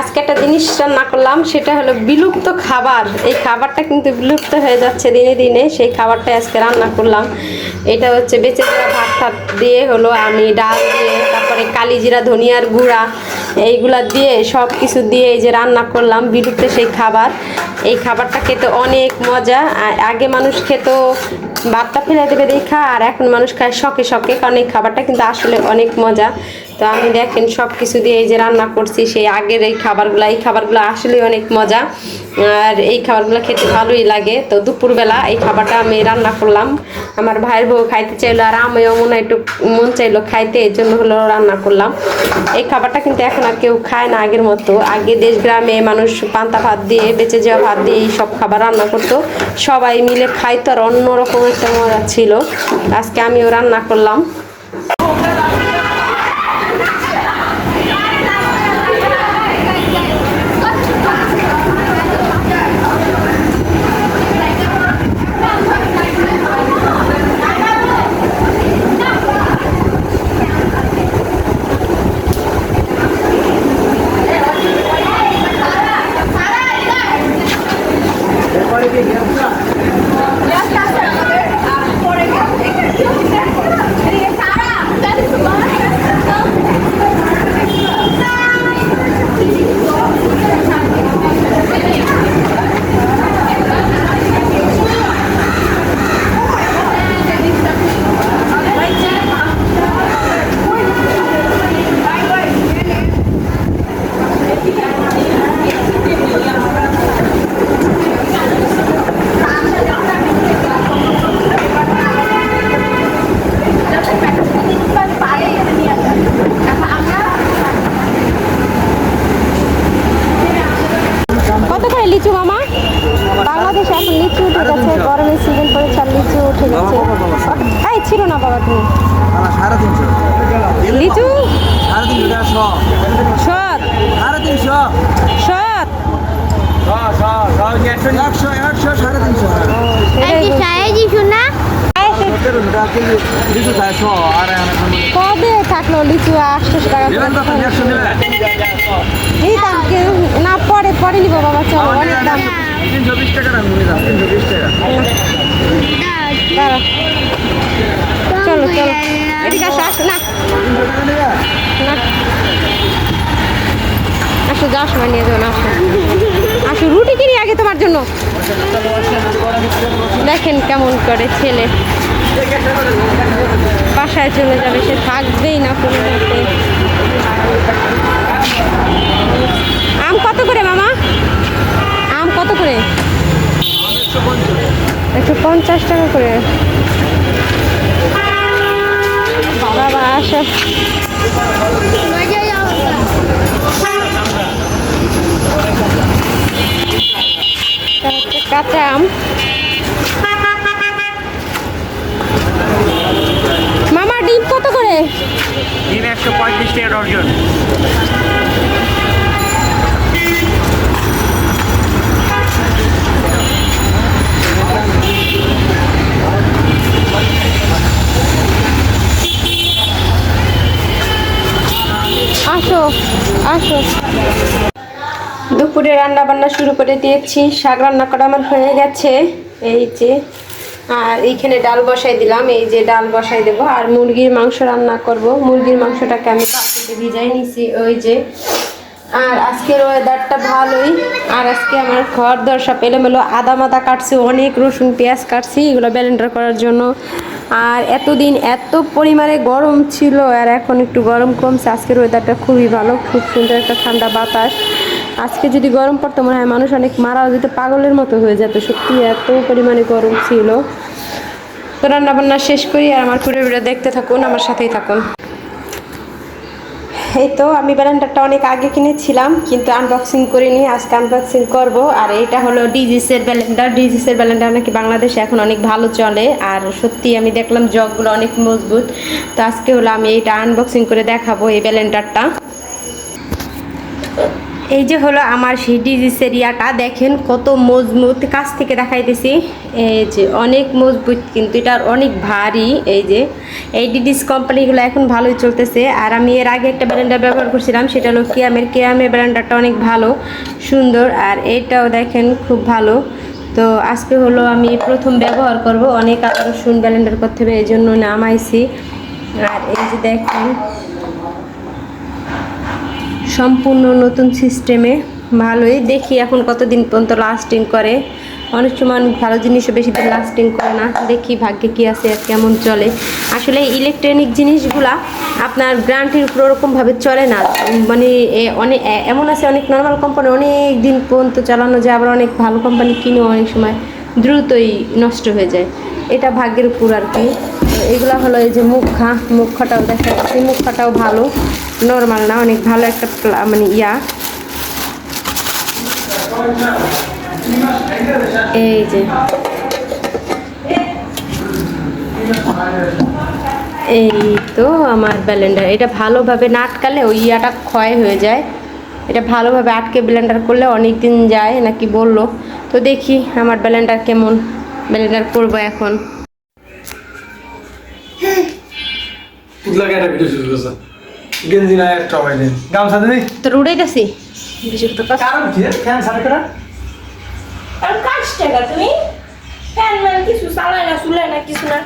আজকে একটা জিনিস রান্না করলাম, সেটা হলো বিলুপ্ত খাবার। এই খাবারটা কিন্তু বিলুপ্ত হয়ে যাচ্ছে দিনে দিনে। সেই খাবারটা আজকে রান্না করলাম। এটা হচ্ছে বেঁচে যাওয়া ভাত টাত দিয়ে হলো আমি ডাল দিয়ে, তারপরে কালিজিরা ধনিয়ার গুঁড়া, এইগুলা দিয়ে সব কিছু দিয়ে এই যে রান্না করলাম বিলুপ্ত সেই খাবার। এই খাবারটা খেতে অনেক মজা। আগে মানুষ খেত, ভাতটা ফেলে দেবে দেখা, আর এখন মানুষ খায় শখে শখে, কারণ এই খাবারটা কিন্তু আসলে অনেক মজা। তো আমি দেখেন সব কিছু দিয়ে এই যে রান্না করছি, সেই আগের এই খাবারগুলো এই খাবারগুলো আসলে অনেক মজা। আর এই খাবারগুলো খেতে ভালোই লাগে। তো দুপুরবেলা এই খাবারটা আমি রান্না করলাম। আমার ভাইয়ের বউ খাইতে চাইলো আর আমিও মনে একটু মন চাইলো খাইতে, এই জন্য হলো রান্না করলাম। এই খাবারটা কিন্তু এখন আর কেউ খায় না আগের মতো। আগে দেশ গ্রামে মানুষ পান্তা ভাত দিয়ে, বেঁচে যাওয়া ভাত দিয়ে এই সব খাবার রান্না করতো। সবাই মিলে খাইতো আর অন্যরকম একটা মজা ছিল। আজকে আমিও রান্না করলাম কত করে লিচু মামা বাংলাদেশে এখন লিচু উঠে গেছে গরমের সিজন পড়েছে আর লিচু উঠে গেছে। এই ছিল না বাবা তুমি। সাড়ে তিনশো। লিচু? সাড়ে তিনশো টাকা সৎ সাড়ে তিনশো। সৎ একশো একশো সাড়ে টাকা টাকা কবে থাকল লিচু টাকা একশো এই দাম না পরে পরে নিবো বাবা চলো অনেক দাম তিনশো বিশ টাকা দাম নিয়ে যাও তিনশো বিশ টাকা দাঁড়া চলো চলো এদিকে আসো আসো না তিনশো টাকা নেবে না আসো, যাও সময় নিয়ে যাও, না, আসো। আসো, রুটি কিনি আগে তোমার জন্য। দেখেন কেমন করে ছেলে। বাসায় চলে যাবে, সে থাকবেই না কোনো আম কত করে, মামা? আম কত করে? একশো পঞ্চাশ টাকা করে। হচ্ছে কাঁচা আম মামা ডিম কত করে? ডিম একশো পঁয়ত্রিশ টাকা ডর্জন আসো। দুপুরে রান্না বান্না শুরু করে দিয়েছি। শাক রান্না করা আমার হয়ে গেছে। এই যে, আর এইখানে ডাল বসাই দিলাম। এই যে ডাল বসাই দেব। আর মুরগির মাংস রান্না করব। মুরগির মাংসটাকে আমি বাটিতে ভিজাই নিছি, ওই যে। আর আজকের ওয়েদারটা ভালোই। আর আজকে আমার ঘর দর সব এলোমেলো আদা মাদা কাটছি, অনেক রসুন, পেঁয়াজ কাটছি, এগুলো ব্যালেন্ডার করার জন্য। আর এতদিন এত পরিমাণে গরম ছিল আর এখন একটু গরম কমছে। আজকের ওয়েদারটা খুবই ভালো, খুব সুন্দর একটা ঠান্ডা বাতাস। আজকে যদি গরম পড়তো, মনে হয় মানুষ অনেক মারাও যেত, পাগলের মতো হয়ে যেত। সত্যি এত পরিমাণে গরম ছিল। তো রান্নাবান্না শেষ করি আর আমার পুরো দেখতে থাকুন, আমার সাথেই থাকুন। এই তো, আমি ব্যালেন্ডারটা অনেক আগে কিনেছিলাম, কিন্তু আনবক্সিং করিনি আজকে আনবক্সিং করব। আর এটা হলো ডিজিসের ব্যালেন্ডার। ডিজিসের ব্যালেন্ডার নাকি বাংলাদেশে এখন অনেক ভালো চলে, আর সত্যি আমি দেখলাম জগগুলো অনেক মজবুত। তো আজকে হলো আমি এটা আনবক্সিং করে দেখাবো এই ব্যালেন্ডারটা। এই যে হলো আমার সেই ডিজিসের ইয়াটা দেখেন কত মজবুত। কাছ থেকে দেখাইতেছি, এই যে অনেক মজবুত, কিন্তু এটা অনেক ভারী, এই যে। এই ডিডিস কোম্পানিগুলো এখন ভালোই চলতেছে। আর আমি এর আগে একটা ব্র্যান্ডার ব্যবহার করছিলাম, সেটা হলো কেয়ামের। কেয়ামের ব্র্যান্ডারটা অনেক ভালো, সুন্দর, আর এইটাও দেখেন খুব ভালো। তো আজকে হলো আমি প্রথম ব্যবহার করব, অনেক আরও শুন ব্লেন্ডার করতে হবে এই জন্য নামাইছি। আর এই যে দেখেন সম্পূর্ণ নতুন সিস্টেমে ভালোই। দেখি এখন কতদিন পর্যন্ত লাস্টিং করে। অনেক সময় ভালো জিনিসও বেশি দিন লাস্টিং করে না। দেখি ভাগ্যে কী আছে কেমন চলে। আসলে ইলেকট্রনিক জিনিসগুলা আপনার গ্রান্টির উপর ওরকমভাবে চলে না। মানে অনেক এমন আছে অনেক নর্মাল কোম্পানি অনেক দিন পর্যন্ত চালানো যায়, আবার অনেক ভালো কোম্পানি কিনেও অনেক সময় দ্রুতই নষ্ট হয়ে যায়। এটা ভাগ্যের উপর আর কি। এগুলো হলো এই যে মুখা, মুখাটাও দেখা যাচ্ছে মুখাটাও ভালো। নর্মাল না, অনেক ভালো একটা মানে ইয়া। এই যে। এই তো আমার ব্লেন্ডার এটা ভালোভাবে না আটকালে ওই ইয়াটা ক্ষয় হয়ে যায়। এটা ভালোভাবে আটকে ব্লেন্ডার করলে অনেক দিন যায় নাকি বলল। তো দেখি আমার ব্লেন্ডার কেমন। ব্লেন্ডার করব এখন। গেঞ্জি না একটা নেই গামছা দিবি? তো উড়াইতেছি বিশুদ্ধ কথা কারণ কি ফ্যান সাড়ে কটা আর কাজ টাকা তুমি? ফ্যান ম্যান কিছু চালায় না চুলায় না কিছু না।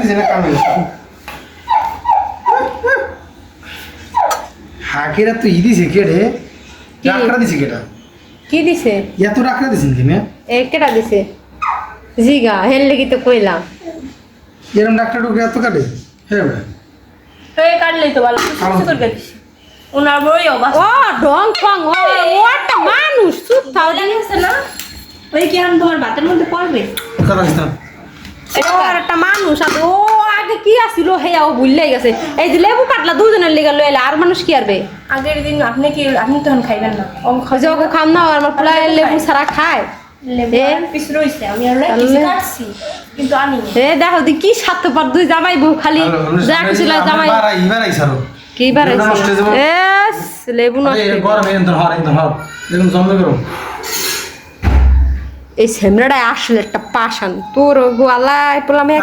দিছে না কামে হাকেরা তো ই দিছে কে রে কি? রাখরা দিছে কেটা? কি দিছে? এত রাখরা দিছেন কি এ কেটা দিছে? জিগা হেন লেগে তো কইলাম। এরম ডাক্তার ঢুকে এত কাটে? হ্যাঁ এই কাটলেই তো ভালো। কিছু কিছু করে দিছি ওনার বই অবাস ও ঢং ফং ও ও একটা মানুষ চুপ থাও তাহলে না? ওই কি তোমার ভাতের মধ্যে পড়বে? একটা মানুষ আর ও আগে কি আসিল হে ও ভুললেই গেছে। এই যে লেবু কাটলা দুজনের লেগে লইলে আর মানুষ কি আরবে আগের দিন আপনি কি আপনি তখন খাইবেন না? ও খাম না আমার পোলা লেবু ছাড়া খায়। দেখো দি কি স্বার্থপর দুই জামাই বউ খালি যা কিছু জামাই। কি লেবু এই সেমরাটা আসলে একটা পাশান তোর গোয়ালায় পোলামে